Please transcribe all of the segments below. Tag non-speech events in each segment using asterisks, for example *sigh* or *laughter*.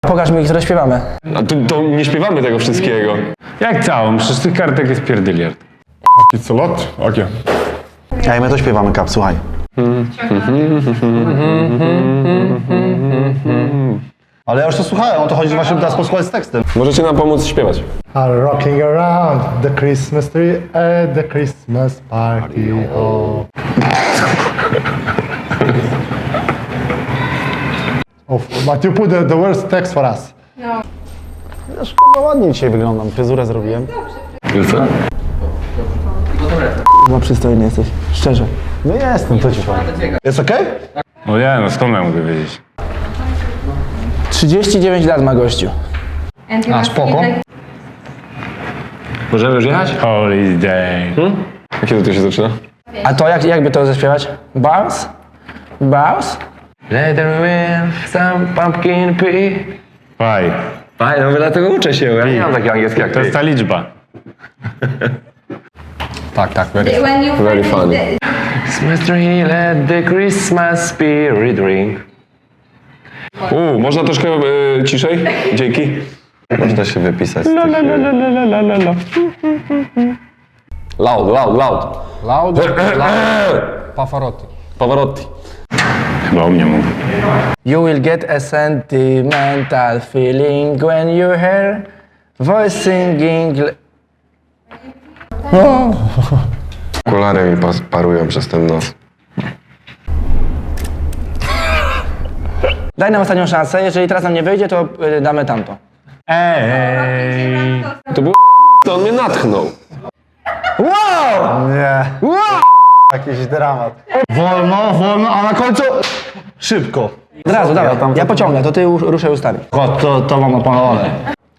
Pokaż mi, które śpiewamy. A to, to nie śpiewamy tego wszystkiego. Jak całą? Przecież tych kartek jest pierdyliard. It's a lot. Okay. Ej, my to śpiewamy, Kap, słuchaj. Ale ja już to słuchałem, o to chodzi, że właśnie teraz posłuchać z tekstem. Możecie nam pomóc śpiewać. are rocking around the Christmas tree at the Christmas party. Oh. But you put the, the worst text for us. Wiesz, chyba ładnie dzisiaj wyglądam, fryzurę zrobiłem. Chyba przystojny jesteś, szczerze. No jestem, to ci powiem. Jest okej? No ja, no skąd ja mogę wiedzieć? 39 lat ma gościu. A, spoko. Możemy już jechać? Holiday. A kiedy to się zaczyna? A to jak, jakby to zaśpiewać? Bounce? Bounce? Let them win some pumpkin pie. Faj. Fajnie, no dlatego uczę się, ja nie mam takiego angielskiego jak To jest ta liczba. *laughs* Tak, tak, very When you Very finish funny. the- Christmas tree, let the Christmas spirit ring. U, można troszkę e, ciszej? Dzięki. Można się wypisać z tych... Loud, loud, loud. Loud, *coughs* loud. Pavarotti. Pavarotti. Chyba o mnie mówi. You will get a sentimental feeling when you hear voice singing. l- Okulary mi pas- parują przez ten nos. Daj nam ostatnią szansę, jeżeli teraz nam nie wyjdzie, to y, damy tamto. Ej. To było to on mnie natchnął. Wow! Nie. Jakiś dramat. Wolno, wolno, a na końcu szybko. Od razu, dawaj. tam Ja to- pociągnę, to ty już ruszaj ustami. O, to, to mam opanowane.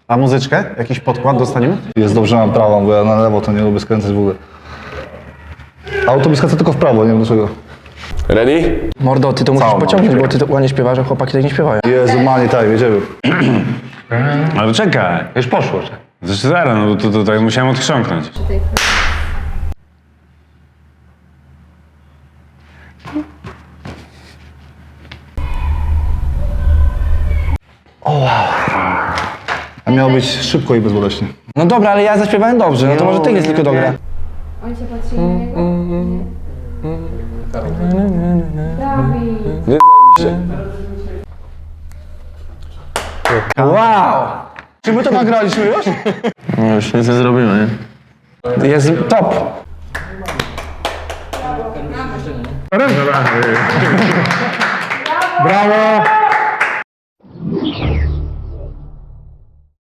A muzyczkę? Jakiś podkład dostaniemy? Jest dobrze, mam prawą, bo ja na lewo to nie lubię skręcać w ogóle. Autobus skręca tylko w prawo, nie wiem dlaczego. Ready? Mordo, ty to musisz pociągnąć, bo ty to ładnie śpiewasz, a chłopaki tak nie śpiewają. Jezu, mani, tak, jedziemy. Ale czekaj. Już poszło. Zresztą zaraz, no to, to, to musiałem odchrząknąć. A miało być szybko i bezboleśnie. No dobra, ale ja zaśpiewałem dobrze, no to może ty jest tylko dobra. On się patrzy na niego? Dawid. Wow! Czy my to nagraliśmy już? No już nic nie zrobimy, nie? Jest top. Brawo!